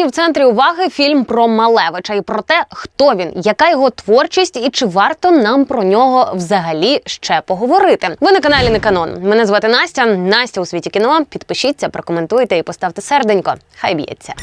Сьогодні в центрі уваги фільм про Малевича і про те, хто він, яка його творчість і чи варто нам про нього взагалі ще поговорити. Ви на каналі Неканон. Мене звати Настя. Настя у світі кіно. Підпишіться, прокоментуйте і поставте серденько. Хай б'ється.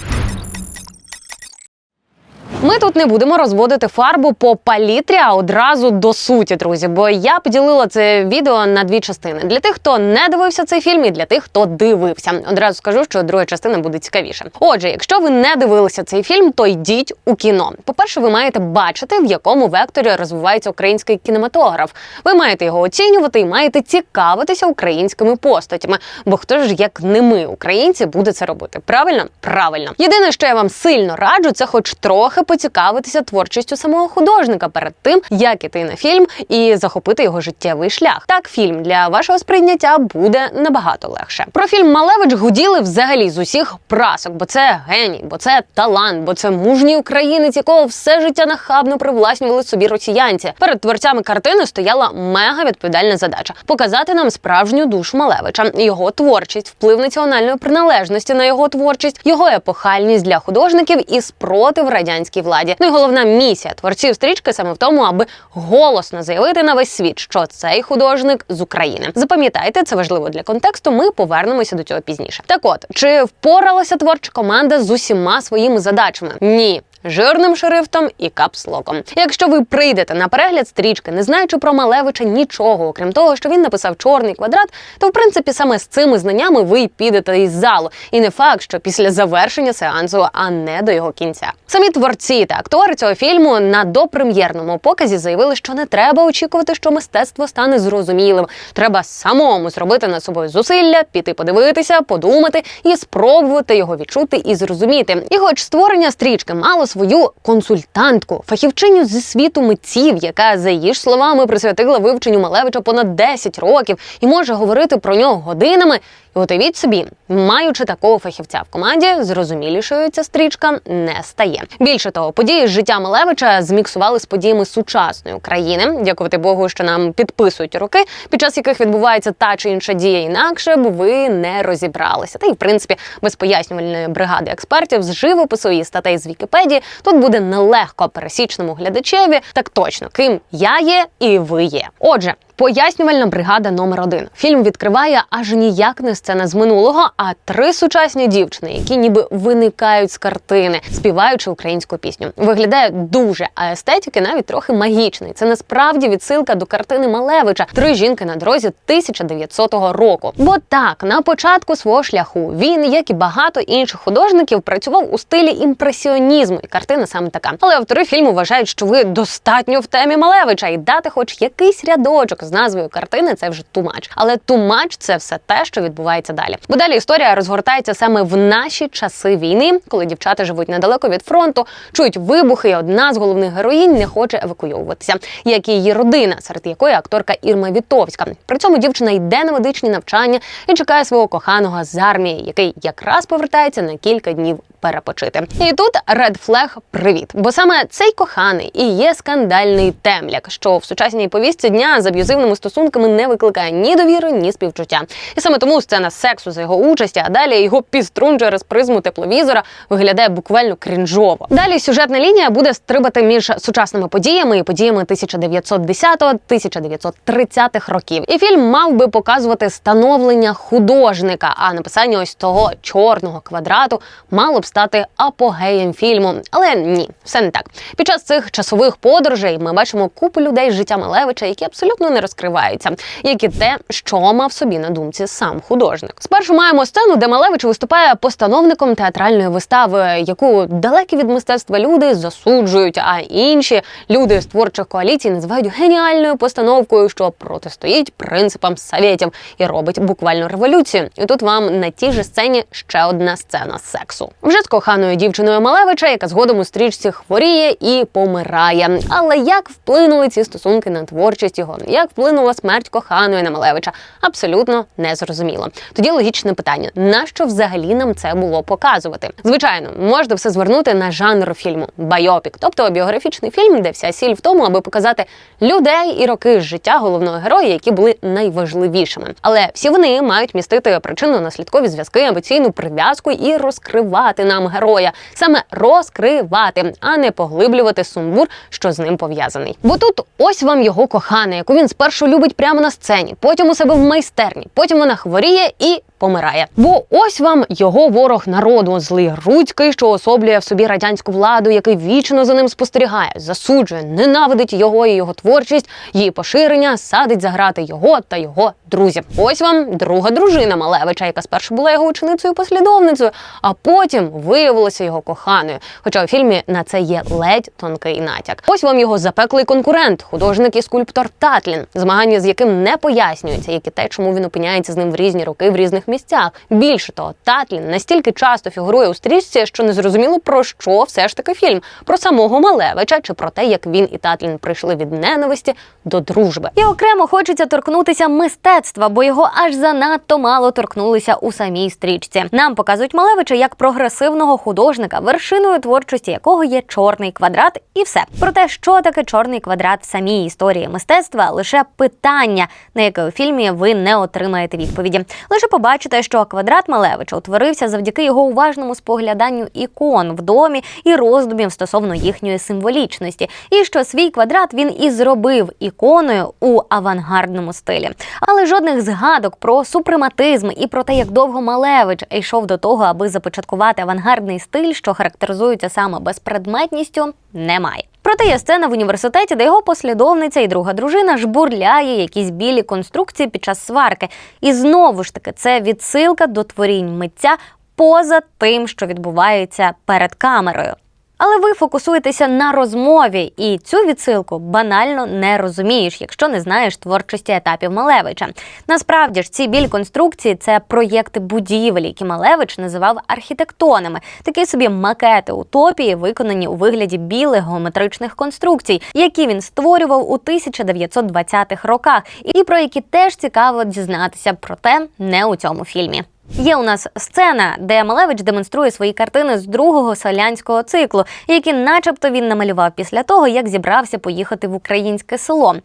Ми тут не будемо розводити фарбу по палітрі, а одразу до суті, друзі. Бо я поділила це відео на дві частини для тих, хто не дивився цей фільм, і для тих, хто дивився. Одразу скажу, що друга частина буде цікавіше. Отже, якщо ви не дивилися цей фільм, то йдіть у кіно. По-перше, ви маєте бачити, в якому векторі розвивається український кінематограф. Ви маєте його оцінювати і маєте цікавитися українськими постатями. Бо хто ж як не ми, українці, буде це робити? Правильно? Правильно. Єдине, що я вам сильно раджу, це хоч трохи поцікавитися творчістю самого художника перед тим, як іти на фільм і захопити його життєвий шлях. Так, фільм для вашого сприйняття буде набагато легше. Про фільм Малевич гуділи взагалі з усіх прасок, бо це геній, бо це талант, бо це мужній українець, якого все життя нахабно привласнювали собі росіянці. Перед творцями картини стояла мега відповідальна задача показати нам справжню душу Малевича, його творчість, вплив національної приналежності на його творчість, його епохальність для художників і спротив радянській владі. Ну і головна місія творців стрічки саме в тому, аби голосно заявити на весь світ, що цей художник з України. Запам'ятайте, це важливо для контексту. Ми повернемося до цього пізніше. Так, от чи впоралася творча команда з усіма своїми задачами? Ні. Жирним шрифтом і капслоком. Якщо ви прийдете на перегляд стрічки, не знаючи про Малевича нічого, окрім того, що він написав чорний квадрат, то в принципі саме з цими знаннями ви й підете із залу. І не факт, що після завершення сеансу, а не до його кінця. Самі творці та актори цього фільму на допрем'єрному показі заявили, що не треба очікувати, що мистецтво стане зрозумілим. Треба самому зробити над собою зусилля, піти подивитися, подумати і спробувати його відчути і зрозуміти. І, хоч створення стрічки мало свою консультантку, фахівчиню зі світу митців, яка за її ж словами присвятила вивченню Малевича понад 10 років і може говорити про нього годинами. Уявіть собі, маючи такого фахівця в команді, зрозумілішою ця стрічка не стає. Більше того, події з життя Малевича зміксували з подіями сучасної України. Дякувати Богу, що нам підписують роки, під час яких відбувається та чи інша дія інакше, бо ви не розібралися. Та й в принципі без пояснювальної бригади експертів з живопису і статей з Вікіпедії тут буде нелегко пересічному глядачеві, так точно ким я є і ви є. Отже. Пояснювальна бригада номер один. Фільм відкриває аж ніяк не сцена з минулого, а три сучасні дівчини, які ніби виникають з картини, співаючи українську пісню. Виглядає дуже, а естетики навіть трохи магічний. Це насправді відсилка до картини Малевича Три жінки на дорозі 1900 року. Бо так, на початку свого шляху він, як і багато інших художників, працював у стилі імпресіонізму, і картина саме така. Але автори фільму вважають, що ви достатньо в темі Малевича і дати хоч якийсь рядочок з назвою картини це вже тумач. Але тумач це все те, що відбувається далі. Бо далі історія розгортається саме в наші часи війни, коли дівчата живуть недалеко від фронту, чують вибухи, і одна з головних героїнь не хоче евакуйовуватися, як і її родина, серед якої акторка Ірма Вітовська. При цьому дівчина йде на медичні навчання і чекає свого коханого з армії, який якраз повертається на кілька днів перепочити. І тут Red Flag привіт. Бо саме цей коханий і є скандальний темляк, що в сучасній повістці дня з аб'юзивними стосунками не викликає ні довіри, ні співчуття. І саме тому сцена сексу за його участі, а далі його піструн через призму тепловізора виглядає буквально крінжово. Далі сюжетна лінія буде стрибати між сучасними подіями і подіями 1910-1930-х років. І фільм мав би показувати становлення художника, а написання ось того чорного квадрату мало б стати апогеєм фільму. Але ні, все не так. Під час цих часових подорожей ми бачимо купу людей з життя Малевича, які абсолютно не розкриваються, як і те, що мав собі на думці сам художник. Спершу маємо сцену, де Малевич виступає постановником театральної вистави, яку далекі від мистецтва люди засуджують, а інші люди з творчих коаліцій називають геніальною постановкою, що протистоїть принципам совєтів і робить буквально революцію. І тут вам на тій же сцені ще одна сцена сексу. Вже з коханою дівчиною Малевича, яка згодом у стрічці хворіє і помирає. Але як вплинули ці стосунки на творчість його? Як вплинула смерть коханої на Малевича? Абсолютно незрозуміло. Тоді логічне питання: нащо взагалі нам це було показувати? Звичайно, можна все звернути на жанр фільму байопік, тобто біографічний фільм, де вся сіль в тому, аби показати людей і роки життя головного героя, які були найважливішими. Але всі вони мають містити причинно-наслідкові зв'язки, емоційну прив'язку і розкривати нам героя, саме розкривати, а не поглиблювати сумбур, що з ним пов'язаний. Бо тут ось вам його кохана, яку він спершу любить прямо на сцені, потім у себе в майстерні, потім вона хворіє і помирає. Бо ось вам його ворог народу, злий Грудький, що особлює в собі радянську владу, який вічно за ним спостерігає, засуджує, ненавидить його і його творчість, її поширення, садить заграти його та його друзів. Ось вам друга дружина Малевича, яка спершу була його ученицею послідовницею, а потім виявилася його коханою. Хоча у фільмі на це є ледь тонкий натяк. Ось вам його запеклий конкурент, художник і скульптор Татлін, змагання з яким не пояснюється, як і те, чому він опиняється з ним в різні роки в різних місцях. Більше того, Татлін настільки часто фігурує у стрічці, що не зрозуміло про що все ж таки фільм: про самого Малевича чи про те, як він і Татлін прийшли від ненависті до дружби. І окремо хочеться торкнутися мистецтва, бо його аж занадто мало торкнулися у самій стрічці. Нам показують Малевича як прогресивного художника, вершиною творчості якого є чорний квадрат, і все. Про те, що таке чорний квадрат в самій історії мистецтва, лише питання, на яке у фільмі ви не отримаєте відповіді. Лише побачите, що квадрат Малевича утворився завдяки його уважному спогляданню ікон в домі і роздумів стосовно їхньої символічності, і що свій квадрат він і зробив іконою у авангардному стилі. Але жодних згадок про супрематизм і про те, як довго Малевич йшов до того, аби започаткувати авангардний стиль, що характеризується саме безпредметністю, немає. Проте є сцена в університеті, де його послідовниця і друга дружина жбурляє якісь білі конструкції під час сварки. І знову ж таки, це відсилка до творінь митця поза тим, що відбувається перед камерою. Але ви фокусуєтеся на розмові, і цю відсилку банально не розумієш, якщо не знаєш творчості етапів Малевича. Насправді ж ці біль конструкції це проєкти будівель, які Малевич називав архітектонами, такі собі макети утопії, виконані у вигляді білих геометричних конструкцій, які він створював у 1920-х роках, і про які теж цікаво дізнатися, проте не у цьому фільмі. Є у нас сцена, де Малевич демонструє свої картини з другого селянського циклу, які, начебто, він намалював після того, як зібрався поїхати в українське село.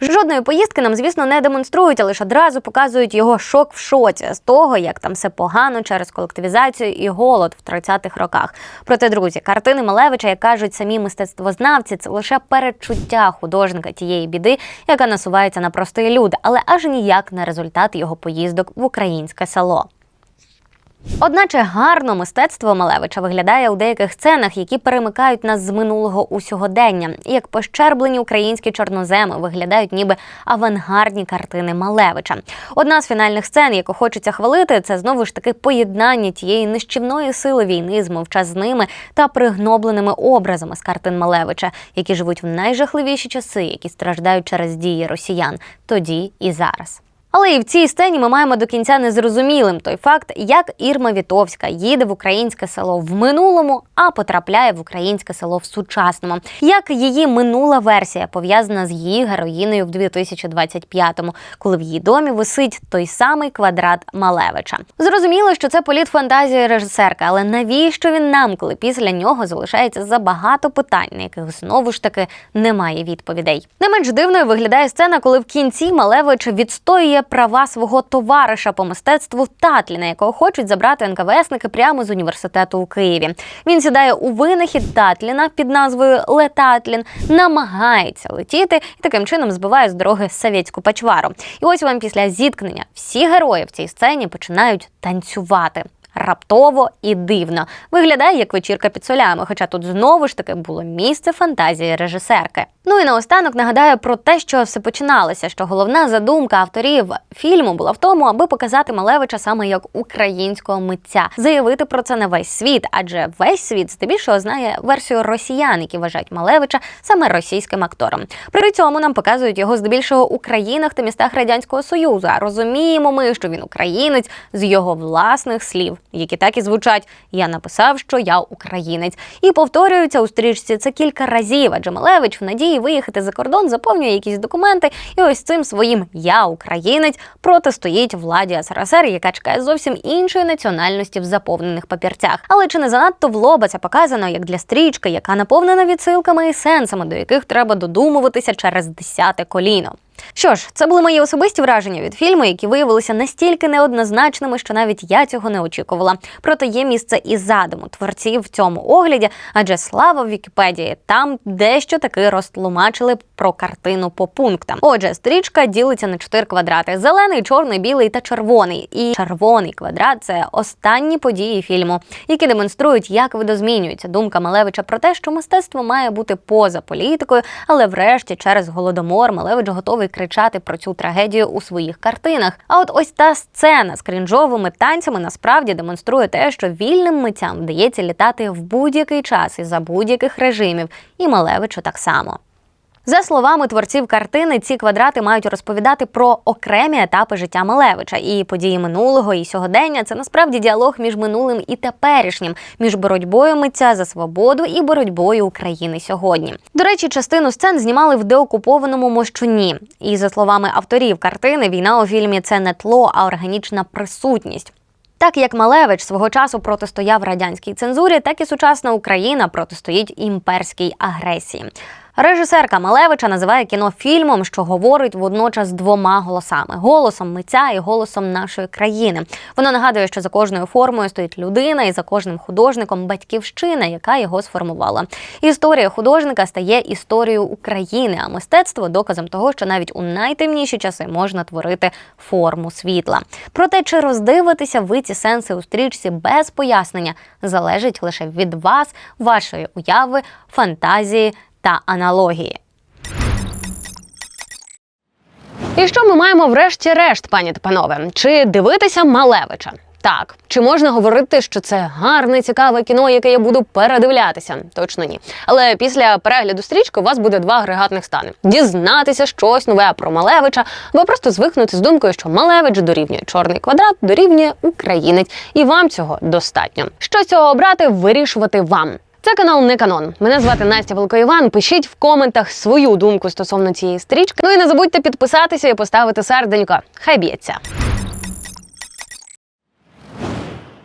Жодної поїздки нам, звісно, не демонструють, а лише одразу показують його шок в шоці з того, як там все погано через колективізацію і голод в 30-х роках. Проте, друзі, картини Малевича, як кажуть самі мистецтвознавці, це лише передчуття художника тієї біди, яка насувається на простий люд, але аж ніяк не результат його поїздок в українське село. Одначе гарно мистецтво Малевича виглядає у деяких сценах, які перемикають нас з минулого у сьогодення, як пощерблені українські чорноземи виглядають ніби авангардні картини Малевича. Одна з фінальних сцен, яку хочеться хвалити, це знову ж таки поєднання тієї нищівної сили війни з мовчазними та пригнобленими образами з картин Малевича, які живуть в найжахливіші часи, які страждають через дії росіян тоді і зараз. Але і в цій сцені ми маємо до кінця незрозумілим той факт, як Ірма Вітовська їде в українське село в минулому, а потрапляє в українське село в сучасному. Як її минула версія пов'язана з її героїною в 2025-му, коли в її домі висить той самий квадрат Малевича. Зрозуміло, що це політ фантазії режисерка, але навіщо він нам, коли після нього залишається забагато питань, на яких знову ж таки немає відповідей. Не менш дивною виглядає сцена, коли в кінці Малевич відстоює права свого товариша по мистецтву Татліна, якого хочуть забрати НКВСники прямо з університету у Києві. Він сідає у винахід Татліна під назвою Летатлін, намагається летіти і таким чином збиває з дороги совєтську пачвару. І ось вам після зіткнення всі герої в цій сцені починають танцювати. Раптово і дивно виглядає як вечірка під солями, хоча тут знову ж таки було місце фантазії режисерки. Ну і наостанок нагадаю про те, що все починалося. Що головна задумка авторів фільму була в тому, аби показати Малевича саме як українського митця, заявити про це на весь світ, адже весь світ здебільшого знає версію росіян, які вважають Малевича саме російським актором. При цьому нам показують його здебільшого у країнах та містах радянського союзу. А розуміємо ми, що він українець з його власних слів, які так і звучать: Я написав, що я українець, і повторюються у стрічці це кілька разів. Адже Малевич в надії виїхати за кордон заповнює якісь документи, і ось цим своїм я українець протистоїть владі СРСР, яка чекає зовсім іншої національності в заповнених папірцях. Але чи не занадто в лоба це показано як для стрічки, яка наповнена відсилками і сенсами, до яких треба додумуватися через десяте коліно? Що ж, це були мої особисті враження від фільму, які виявилися настільки неоднозначними, що навіть я цього не очікувала. Проте є місце і задуму творців в цьому огляді, адже слава в Вікіпедії там дещо таки розтлумачили про картину по пунктам. Отже, стрічка ділиться на чотири квадрати: зелений, чорний, білий та червоний. І червоний квадрат це останні події фільму, які демонструють, як видозмінюється думка Малевича про те, що мистецтво має бути поза політикою, але врешті через голодомор Малевич готовий кричати про цю трагедію у своїх картинах. А от ось та сцена з крінжовими танцями насправді демонструє те, що вільним митцям вдається літати в будь-який час і за будь-яких режимів, і Малевичу так само. За словами творців картини, ці квадрати мають розповідати про окремі етапи життя Малевича і події минулого і сьогодення. Це насправді діалог між минулим і теперішнім, між боротьбою митця за свободу і боротьбою України сьогодні. До речі, частину сцен знімали в деокупованому Мощуні. І за словами авторів картини, війна у фільмі це не тло, а органічна присутність. Так як Малевич свого часу протистояв радянській цензурі, так і сучасна Україна протистоїть імперській агресії. Режисерка Малевича називає кіно фільмом, що говорить водночас двома голосами: голосом митця і голосом нашої країни. Воно нагадує, що за кожною формою стоїть людина, і за кожним художником батьківщина, яка його сформувала. Історія художника стає історією України, а мистецтво доказом того, що навіть у найтемніші часи можна творити форму світла. Проте, чи роздивитися ви ці сенси у стрічці без пояснення, залежить лише від вас, вашої уяви, фантазії та аналогії. І що ми маємо врешті-решт, пані та панове? Чи дивитися Малевича? Так, чи можна говорити, що це гарне, цікаве кіно, яке я буду передивлятися? Точно ні. Але після перегляду стрічки у вас буде два агрегатних стани: дізнатися щось нове про Малевича, або просто звикнути з думкою, що Малевич дорівнює чорний квадрат, дорівнює українець, і вам цього достатньо. Що цього обрати, вирішувати вам. Це канал не канон. Мене звати Настя Великоїван. Пишіть в коментах свою думку стосовно цієї стрічки. Ну і не забудьте підписатися і поставити серденько. Хай б'ється.